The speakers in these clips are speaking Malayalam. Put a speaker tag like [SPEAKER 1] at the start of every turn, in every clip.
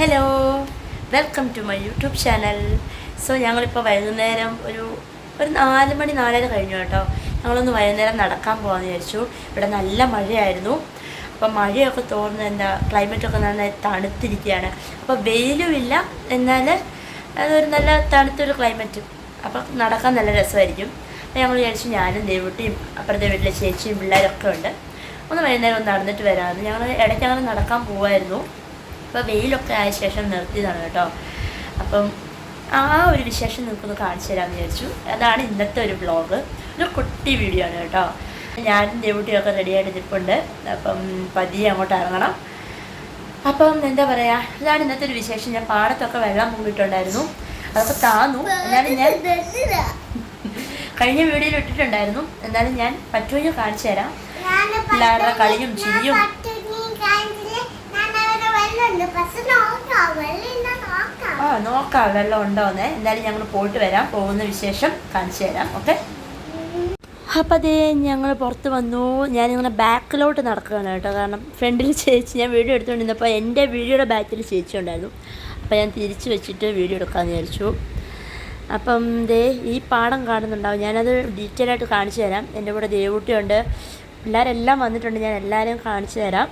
[SPEAKER 1] Hello welcome to my YouTube channel so ഞങ്ങളിപ്പോൾ വൈകുന്നേരം ഒരു ഒരു നാല് മണി നാലര കഴിഞ്ഞു കേട്ടോ. ഞങ്ങളൊന്ന് വൈകുന്നേരം നടക്കാൻ പോകാമെന്ന് വിചാരിച്ചു. ഇവിടെ നല്ല മഴയായിരുന്നു. അപ്പോൾ മഴയൊക്കെ തോർന്ന് എന്താ ക്ലൈമറ്റൊക്കെ നന്നായി തണുത്തിരിക്കുകയാണ് അപ്പോൾ വെയിലുമില്ല എന്നാൽ അതൊരു നല്ല തണുത്തൊരു ക്ലൈമറ്റ് അപ്പോൾ നടക്കാൻ നല്ല രസമായിരിക്കും. അപ്പോൾ ഞങ്ങൾ വിചാരിച്ചു ഞാനും ദേവുട്ടിയും അപ്പുറത്തെ വീട്ടിലെ ചേച്ചിയും പിള്ളേരൊക്കെ ഉണ്ട്. ഒന്ന് വൈകുന്നേരം ഒന്ന് നടന്നിട്ട് വരാമെന്ന് ഞങ്ങൾ ഇടയ്ക്ക് അങ്ങനെ നടക്കാൻ പോവായിരുന്നു. അപ്പോൾ വെയിലൊക്കെ ആയ ശേഷം നിർത്തിയതാണ് കേട്ടോ. അപ്പം ആ ഒരു വിശേഷം നിങ്ങൾക്കൊന്ന് കാണിച്ചു തരാമെന്ന് വിചാരിച്ചു. അതാണ് ഇന്നത്തെ ഒരു വ്ളോഗ് ഒരു കുട്ടി വീഡിയോ ആണ് കേട്ടോ. ഞാനും ദേവുട്ടിയൊക്കെ റെഡിയായിട്ട് നിൽപ്പുണ്ട് അപ്പം പതിയെ അങ്ങോട്ട് ഇറങ്ങണം. അപ്പം എന്താ പറയുക ഇതാണ് ഇന്നത്തെ ഒരു വിശേഷം. ഞാൻ പാടത്തൊക്കെ വെള്ളം മുങ്ങിയിട്ടുണ്ടായിരുന്നു. അതൊക്കെ താന്നു. എന്നാലും ഞാൻ കഴിഞ്ഞ വീഡിയോയിൽ ഇട്ടിട്ടുണ്ടായിരുന്നു. എന്നാലും ഞാൻ പറ്റുമെങ്കിൽ കാണിച്ചു തരാം. പിള്ളേരുടെ കളിയും ചിരിയും ആ നോക്കാം വെള്ളം ഉണ്ടോന്ന് എന്തായാലും ഞങ്ങൾ പോയിട്ട് വരാം. പോകുന്ന വിശേഷം കാണിച്ചു തരാം. ഓക്കെ? അപ്പം അതേ ഞങ്ങൾ പുറത്ത് വന്നു. ഞാനിങ്ങനെ ബാക്കിലോട്ട് നടക്കുകയാണ് കേട്ടോ. കാരണം ഫ്രണ്ടിൽ ചേച്ചി ഞാൻ വീഡിയോ എടുത്തുകൊണ്ടിരുന്നപ്പോൾ എന്റെ വീഡിയോയുടെ ബാക്കിൽ ചേച്ചി ഉണ്ടായിരുന്നു. അപ്പോൾ ഞാൻ തിരിച്ച് വെച്ചിട്ട് വീഡിയോ എടുക്കാമെന്ന് വിചാരിച്ചു. അപ്പം ദേ ഈ പാടം കാണുന്നുണ്ടാവും. ഞാനത് ഡീറ്റെയിൽ ആയിട്ട് കാണിച്ചു തരാം. എന്റെ കൂടെ ദേവൂട്ടിയുണ്ട്. പിള്ളേരെല്ലാം വന്നിട്ടുണ്ട്. ഞാൻ എല്ലാവരെയും കാണിച്ചു തരാം.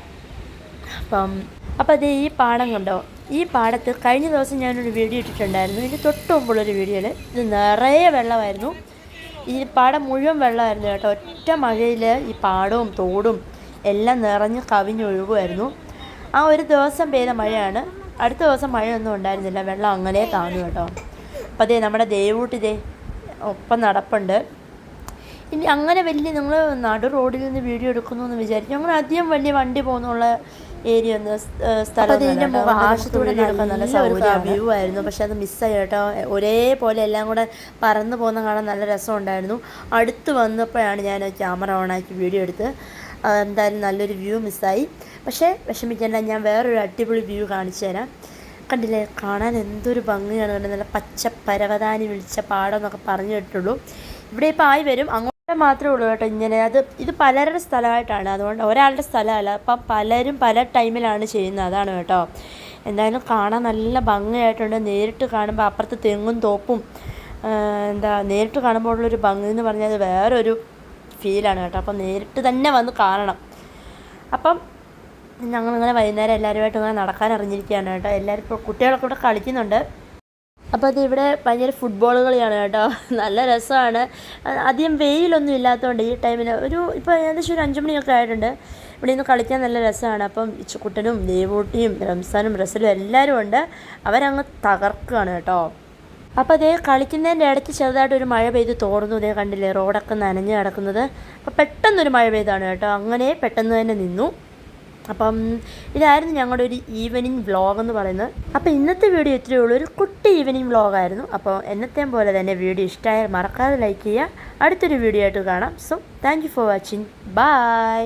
[SPEAKER 1] അപ്പം അപ്പം അതേ ഈ പാടം കണ്ടോ? ഈ പാടത്ത് കഴിഞ്ഞ ദിവസം ഞാനൊരു വീഡിയോ ഇട്ടിട്ടുണ്ടായിരുന്നു. ഇതിന് തൊട്ട് മുമ്പുള്ളൊരു വീഡിയോയിൽ ഇത് നിറയെ വെള്ളമായിരുന്നു. ഈ പാടം മുഴുവൻ വെള്ളമായിരുന്നു കേട്ടോ. ഒറ്റ മഴയിൽ ഈ പാടവും തോടും എല്ലാം നിറഞ്ഞ് കവിഞ്ഞൊഴുകുമായിരുന്നു ആ ഒരു ദിവസം പെയ്ത മഴയാണ്. അടുത്ത ദിവസം മഴയൊന്നും ഉണ്ടായിരുന്നില്ല. വെള്ളം അങ്ങനെ താന്നു കേട്ടോ. അപ്പം അതേ നമ്മുടെ ദേവൂട്ട് ഇതേ ഒപ്പം നടപ്പുണ്ട്. ഇനി അങ്ങനെ വലിയ നിങ്ങൾ നടു റോഡിൽ നിന്ന് വീഡിയോ എടുക്കുന്നു എന്ന് വിചാരിക്കും. ഞങ്ങൾ അധികം വലിയ വണ്ടി പോകുന്നുള്ള ഏരിയ ഒന്ന് സ്ഥലം ആശുപത്രി നല്ല വ്യൂ ആയിരുന്നു. പക്ഷെ അത് മിസ്സായി കേട്ടോ. ഒരേപോലെ എല്ലാം കൂടെ പറന്നു പോകുന്ന കാണാൻ നല്ല രസമുണ്ടായിരുന്നു. അടുത്ത് വന്നപ്പോഴാണ് ഞാൻ ക്യാമറ ഓണാക്കി വീഡിയോ എടുത്ത് എന്തായാലും നല്ലൊരു വ്യൂ മിസ്സായി പക്ഷേ വിഷമിക്കേണ്ട ഞാൻ വേറൊരു അടിപൊളി വ്യൂ കാണിച്ചു തരാം. കണ്ടില്ലേ? കാണാൻ എന്തൊരു ഭംഗിയാണ്. കണ്ടത് നല്ല പച്ച പരവതാനി വിളിച്ച പാടം എന്നൊക്കെ പറഞ്ഞു കേട്ടുള്ളൂ ഇവിടെ ഇപ്പോൾ ആയി വരും. അങ്ങോട്ട് മാത്രമേ ഉള്ളൂ കേട്ടോ ഇങ്ങനെ. അത് ഇത് പലരുടെ സ്ഥലമായിട്ടാണ്. അതുകൊണ്ട് ഒരാളുടെ സ്ഥലമല്ല. അപ്പം പലരും പല ടൈമിലാണ് ചെയ്യുന്നത്. അതാണ് കേട്ടോ. എന്തായാലും കാണാൻ നല്ല ഭംഗിയായിട്ടുണ്ട്. നേരിട്ട് കാണുമ്പോൾ അപ്പുറത്ത് തെങ്ങും തോപ്പും എന്താ നേരിട്ട് കാണുമ്പോൾ ഉള്ളൊരു ഭംഗി എന്ന് പറഞ്ഞാൽ അത് വേറൊരു ഫീലാണ് കേട്ടോ. അപ്പം നേരിട്ട് തന്നെ വന്ന് കാണണം. അപ്പം ഞങ്ങളിങ്ങനെ വൈകുന്നേരം എല്ലാവരുമായിട്ട് ഇങ്ങനെ നടക്കാൻ അറിഞ്ഞിരിക്കുകയാണ് കേട്ടോ. എല്ലാവരും ഇപ്പോൾ കുട്ടികളൊക്കെ ഇവിടെ കളിക്കുന്നുണ്ട്. അപ്പോൾ അത് ഇവിടെ ഭയങ്കര ഫുട്ബോൾ കളിയാണ് കേട്ടോ. നല്ല രസമാണ്. അധികം വെയിലൊന്നും ഇല്ലാത്തതുകൊണ്ട് ഈ ടൈമിൽ ഒരു ഇപ്പോൾ ഏകദേശം ഒരു അഞ്ച് മണിയൊക്കെ ആയിട്ടുണ്ട്. ഇവിടെ നിന്ന് കളിക്കാൻ നല്ല രസമാണ്. അപ്പം ഇച്ചുക്കുട്ടനും ദേവൂട്ടിയും റംസാനും റസലും എല്ലാവരും ഉണ്ട്. അവരങ്ങ് തകർക്കുകയാണ് കേട്ടോ. അപ്പോൾ അതേ കളിക്കുന്നതിന്റെ ഇടയ്ക്ക് ചെറുതായിട്ട് ഒരു മഴ പെയ്ത് തോർന്നു. ഇതേ കണ്ടില്ലേ റോഡൊക്കെ നനഞ്ഞ് കിടക്കുന്നത്. അപ്പോൾ പെട്ടെന്നൊരു മഴ പെയ്താണ് കേട്ടോ. അങ്ങനെ പെട്ടെന്ന് തന്നെ നിന്നു. അപ്പം ഇതായിരുന്നു ഞങ്ങളുടെ ഒരു ഈവനിങ് വ്ളോഗ് എന്ന് പറയുന്നത്. അപ്പോൾ ഇന്നത്തെ വീഡിയോ ഇത്രയേ ഉള്ളൂ. ഒരു കുട്ടി ഈവനിങ് വ്ളോഗായിരുന്നു അപ്പോൾ എന്നത്തെയും പോലെ തന്നെ വീഡിയോ ഇഷ്ടമായാൽ മറക്കാതെ ലൈക്ക് ചെയ്യുക. അടുത്തൊരു വീഡിയോ ആയിട്ട് കാണാം. So thank for watching bye